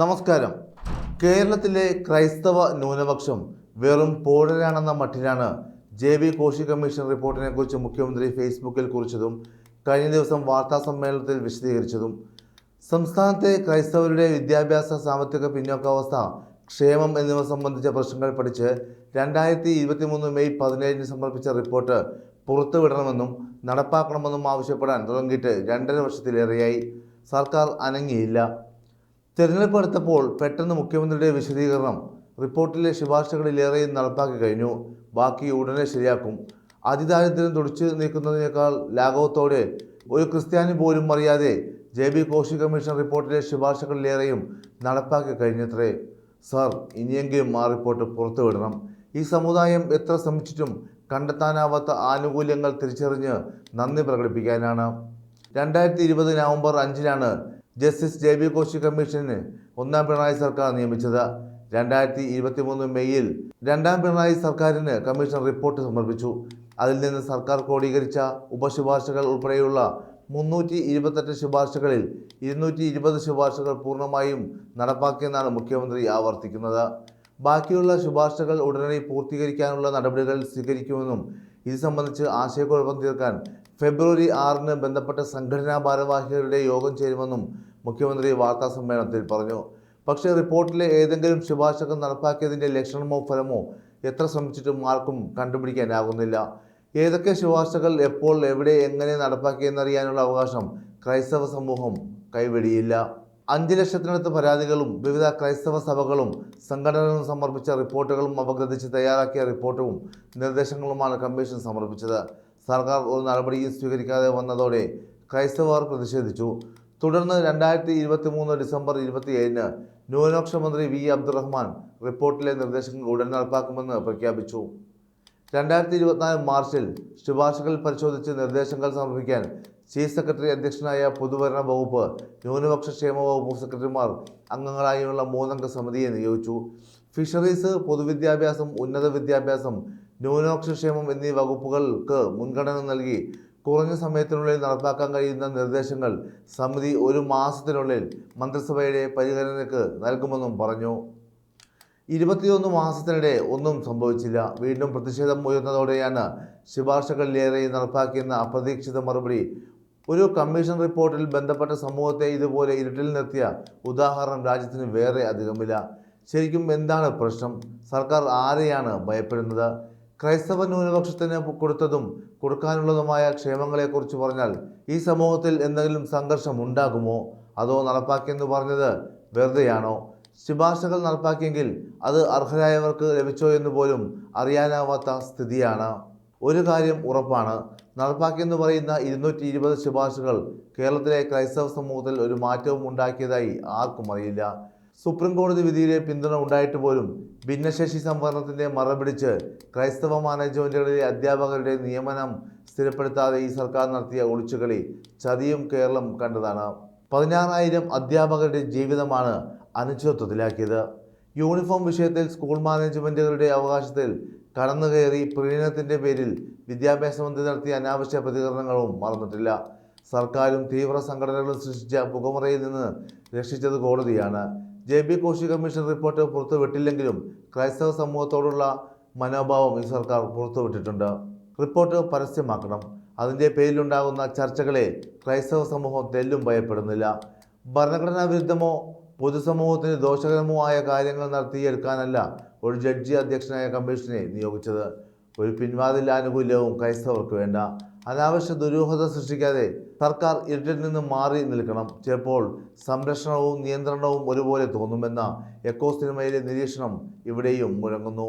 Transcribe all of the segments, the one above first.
നമസ്കാരം. കേരളത്തിലെ ക്രൈസ്തവ ന്യൂനപക്ഷം വെറും പോഴരാണെന്ന മട്ടിലാണ് ജെ ബി കോശി കമ്മീഷൻ റിപ്പോർട്ടിനെ കുറിച്ച് മുഖ്യമന്ത്രി ഫേസ്ബുക്കിൽ കുറിച്ചതും കഴിഞ്ഞ ദിവസം വാർത്താ സമ്മേളനത്തിൽ വിശദീകരിച്ചതും. സംസ്ഥാനത്തെ ക്രൈസ്തവരുടെ വിദ്യാഭ്യാസ സാമ്പത്തിക പിന്നോക്കാവസ്ഥ ക്ഷേമം എന്നിവ സംബന്ധിച്ച പ്രശ്നങ്ങൾ പഠിച്ച് രണ്ടായിരത്തി ഇരുപത്തി മൂന്ന് മെയ് പതിനേഴിന് സമർപ്പിച്ച റിപ്പോർട്ട് പുറത്തുവിടണമെന്നും നടപ്പാക്കണമെന്നും ആവശ്യപ്പെടാൻ തുടങ്ങിയിട്ട് രണ്ടര വർഷത്തിലേറെയായി. സർക്കാർ അനങ്ങിയില്ല. തിരഞ്ഞെടുപ്പ് അടുത്തപ്പോൾ പെട്ടെന്ന് മുഖ്യമന്ത്രിയുടെ വിശദീകരണം റിപ്പോർട്ടിലെ ശുപാർശകളിലേറെയും നടപ്പാക്കി കഴിഞ്ഞു. ബാക്കി ഉടനെ ശരിയാക്കും. അതിദാരിദ്ര്യം തുടിച്ചു നീക്കുന്നതിനേക്കാൾ ലാഘവത്തോടെ ഒരു ക്രിസ്ത്യാനി പോലും അറിയാതെ ജെ ബി കോശി കമ്മീഷൻ റിപ്പോർട്ടിലെ ശുപാർശകളിലേറെയും നടപ്പാക്കി കഴിഞ്ഞത്രേ. സർ ഇനിയെങ്കിലും ആ റിപ്പോർട്ട് പുറത്തുവിടണം. ഈ സമുദായം എത്ര ശ്രമിച്ചിട്ടും കണ്ടെത്താനാവാത്ത ആനുകൂല്യങ്ങൾ തിരിച്ചറിഞ്ഞ് നന്ദി പ്രകടിപ്പിക്കാനാണ്. രണ്ടായിരത്തി ഇരുപത് നവംബർ അഞ്ചിനാണ് ജസ്റ്റിസ് ജെ ബി കോശി കമ്മീഷന് ഒന്നാം പിണറായി സർക്കാർ നിയമിച്ചത്. രണ്ടായിരത്തി ഇരുപത്തി മൂന്ന് മെയ്യിൽ രണ്ടാം പിണറായി സർക്കാരിന് കമ്മീഷൻ റിപ്പോർട്ട് സമർപ്പിച്ചു. അതിൽ നിന്ന് സർക്കാർ ക്രോഡീകരിച്ച ഉപശുപാർശകൾ ഉൾപ്പെടെയുള്ള മുന്നൂറ്റി ഇരുപത്തെട്ട് ശുപാർശകളിൽ ഇരുന്നൂറ്റി ഇരുപത് ശുപാർശകൾ പൂർണമായും നടപ്പാക്കിയെന്നാണ് മുഖ്യമന്ത്രി ആവർത്തിക്കുന്നത്. ബാക്കിയുള്ള ശുപാർശകൾ ഉടനടി പൂർത്തീകരിക്കാനുള്ള നടപടികൾ സ്വീകരിക്കുമെന്നും ഇത് സംബന്ധിച്ച് ആശയക്കുഴപ്പം തീർക്കാൻ ഫെബ്രുവരി ആറിന് ബന്ധപ്പെട്ട സംഘടനാ ഭാരവാഹികളുടെ യോഗം ചേരുമെന്നും മുഖ്യമന്ത്രി വാർത്താ സമ്മേളനത്തിൽ പറഞ്ഞു. പക്ഷേ റിപ്പോർട്ടിലെ ഏതെങ്കിലും ശുപാർശകൾ നടപ്പാക്കിയതിന്റെ ലക്ഷണമോ ഫലമോ എത്ര ശ്രമിച്ചിട്ടും ആർക്കും കണ്ടുപിടിക്കാനാകുന്നില്ല ഏതൊക്കെ ശുപാർശകൾ എപ്പോൾ എവിടെ എങ്ങനെ നടപ്പാക്കിയെന്നറിയാനുള്ള അവകാശം ക്രൈസ്തവ സമൂഹം കൈവെടിയില്ല. അഞ്ച് ലക്ഷത്തിനടുത്ത് പരാതികളും വിവിധ ക്രൈസ്തവ സഭകളും സംഘടനകളും സമർപ്പിച്ച റിപ്പോർട്ടുകളും അപഗ്രഥിച്ച് തയ്യാറാക്കിയ റിപ്പോർട്ടും നിർദ്ദേശങ്ങളുമാണ് കമ്മീഷൻ സമർപ്പിച്ചത്. സർക്കാർ ഒരു നടപടിയും സ്വീകരിക്കാതെ വന്നതോടെ ക്രൈസ്തവർ പ്രതിഷേധിച്ചു. തുടർന്ന് രണ്ടായിരത്തി ഇരുപത്തി മൂന്ന് ഡിസംബർ ഇരുപത്തിയേഴിന് ന്യൂനപക്ഷ മന്ത്രി വി അബ്ദുറഹ്മാൻ റിപ്പോർട്ടിലെ നിർദ്ദേശങ്ങൾ ഉടൻ നടപ്പാക്കുമെന്ന് പ്രഖ്യാപിച്ചു. രണ്ടായിരത്തി ഇരുപത്തിനാല് മാർച്ചിൽ ശുപാർശകൾ പരിശോധിച്ച് നിർദ്ദേശങ്ങൾ സമർപ്പിക്കാൻ ചീഫ് സെക്രട്ടറി അധ്യക്ഷനായ പൊതുഭരണ വകുപ്പ് ന്യൂനപക്ഷ ക്ഷേമ വകുപ്പ് സെക്രട്ടറിമാർ അംഗങ്ങളായുള്ള മൂന്നംഗ സമിതിയെ നിയോഗിച്ചു. ഫിഷറീസ് പൊതുവിദ്യാഭ്യാസം ഉന്നത വിദ്യാഭ്യാസം ന്യൂനപക്ഷ ക്ഷേമം എന്നീ വകുപ്പുകൾക്ക് മുൻഗണന നൽകി കുറഞ്ഞ സമയത്തിനുള്ളിൽ നടപ്പാക്കാൻ കഴിയുന്ന നിർദ്ദേശങ്ങൾ സമിതി ഒരു മാസത്തിനുള്ളിൽ മന്ത്രിസഭയുടെ പരിഗണനയ്ക്ക് നൽകുമെന്നും പറഞ്ഞു. ഇരുപത്തിയൊന്ന് മാസത്തിനിടെ ഒന്നും സംഭവിച്ചില്ല. വീണ്ടും പ്രതിഷേധം ഉയർന്നതോടെയാണ് ശുപാർശകളിലേറെ നടപ്പാക്കിയെന്ന അപ്രതീക്ഷിത മറുപടി ഒരു കമ്മീഷൻ റിപ്പോർട്ടിൽ ബന്ധപ്പെട്ട സമൂഹത്തെ ഇതുപോലെ ഇരുട്ടിൽ നിർത്തിയ ഉദാഹരണം രാജ്യത്തിന് വേറെ അധികമില്ല. ശരിക്കും എന്താണ് പ്രശ്നം? സർക്കാർ ആരെയാണ് ഭയപ്പെടുന്നത്? ക്രൈസ്തവ ന്യൂനപക്ഷത്തിന് കൊടുത്തതും കൊടുക്കാനുള്ളതുമായ ക്ഷേമങ്ങളെക്കുറിച്ച് പറഞ്ഞാൽ ഈ സമൂഹത്തിൽ എന്തെങ്കിലും സംഘർഷം ഉണ്ടാകുമോ? അതോ നടപ്പാക്കിയെന്ന് പറഞ്ഞത് വെറുതെയാണോ? ശുപാർശകൾ നടപ്പാക്കിയെങ്കിൽ അത് അർഹരായവർക്ക് ലഭിച്ചോ എന്ന് പോലും അറിയാനാവാത്ത സ്ഥിതിയാണ്. ഒരു കാര്യം ഉറപ്പാണ് നടപ്പാക്കിയെന്ന് പറയുന്ന ഇരുന്നൂറ്റി ഇരുപത് ശുപാർശകൾ കേരളത്തിലെ ക്രൈസ്തവ സമൂഹത്തിൽ ഒരു മാറ്റവും ഉണ്ടാക്കിയതായി ആർക്കും അറിയില്ല. സുപ്രീം കോടതി വിധിയിലെ പിന്തുണ ഉണ്ടായിട്ട് പോലും ഭിന്നശേഷി സംവരണത്തിന്റെ മറപിടിച്ച് ക്രൈസ്തവ മാനേജ്മെന്റുകളിലെ അധ്യാപകരുടെ നിയമനം സ്ഥിരപ്പെടുത്താതെ ഈ സർക്കാർ നടത്തിയ ഒളിച്ചുകളി ചതിയും കേരളം കണ്ടതാണ്. പതിനാറായിരം അധ്യാപകരുടെ ജീവിതമാണ് അനിശ്ചിതത്വത്തിലാക്കിയത്. യൂണിഫോം വിഷയത്തിൽ സ്കൂൾ മാനേജ്മെന്റുകളുടെ അവകാശത്തിൽ കടന്നുകയറി പ്രീണനത്തിന്റെ പേരിൽ വിദ്യാഭ്യാസ മന്ത്രി നടത്തിയ അനാവശ്യ പ്രതികരണങ്ങളും മറന്നിട്ടില്ല. സർക്കാരും തീവ്ര സംഘടനകളും സൃഷ്ടിച്ച പുകമുറയിൽ നിന്ന് രക്ഷിച്ചത് കോടതിയാണ്. J B Koshy commission report പുറത്തുവിട്ടില്ലെങ്കിലും ക്രൈസ്തവ സമൂഹത്തോടുള്ള മനോഭാവം ഈ സർക്കാർ പുറത്തുവിട്ടിട്ടുണ്ട്. റിപ്പോർട്ട് പരസ്യമാക്കണം. അതിന്റെ പേരിലുണ്ടാകുന്ന ചർച്ചകളെ ക്രൈസ്തവ സമൂഹം തെല്ലും ഭയപ്പെടുന്നില്ല. ഭരണഘടനാ വിരുദ്ധമോ പൊതുസമൂഹത്തിന് ദോഷകരമോ ആയ കാര്യങ്ങൾ നടത്തിയെടുക്കാനല്ല ഒരു ജഡ്ജി അധ്യക്ഷനായ കമ്മീഷനെ നിയോഗിച്ചത് ഒരു പിൻവാതിൽ ആനുകൂല്യവും ക്രൈസ്തവർക്ക് വേണ്ട. അനാവശ്യ ദുരൂഹത സൃഷ്ടിക്കാതെ സർക്കാർ ഇരുട്ടിൽ നിന്ന് മാറി നിൽക്കണം. ചിലപ്പോൾ സംരക്ഷണവും നിയന്ത്രണവും ഒരുപോലെ തോന്നുമെന്ന എക്കോ സിനിമയിലെ നിരീക്ഷണം ഇവിടെയും മുഴങ്ങുന്നു.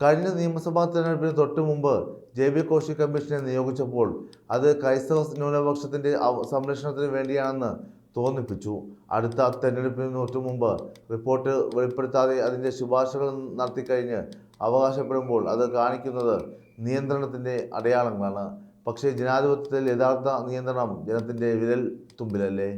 കഴിഞ്ഞ നിയമസഭാ തെരഞ്ഞെടുപ്പിന് തൊട്ടു മുമ്പ് ജെ ബി കോശി കമ്മീഷനെ നിയോഗിച്ചപ്പോൾ അത് ക്രൈസ്തവ ന്യൂനപക്ഷത്തിന്റെ സംരക്ഷണത്തിന് വേണ്ടിയാണെന്ന് തോന്നിപ്പിച്ചു. അടുത്ത തെരഞ്ഞെടുപ്പിന് തൊട്ട് മുമ്പ് റിപ്പോർട്ട് വെളിപ്പെടുത്താതെ അതിന്റെ ശുപാർശകൾ നടത്തിക്കഴിഞ്ഞ് അവകാശപ്പെടുമ്പോൾ അത് കാണിക്കുന്നത് നിയന്ത്രണത്തിന്റെ അടയാളങ്ങളാണ്. പക്ഷേ ജനാധിപത്യത്തിൽ യഥാർത്ഥ നിയന്ത്രണം ജനത്തിന്റെ വിരൽ തുമ്പിലല്ലേ?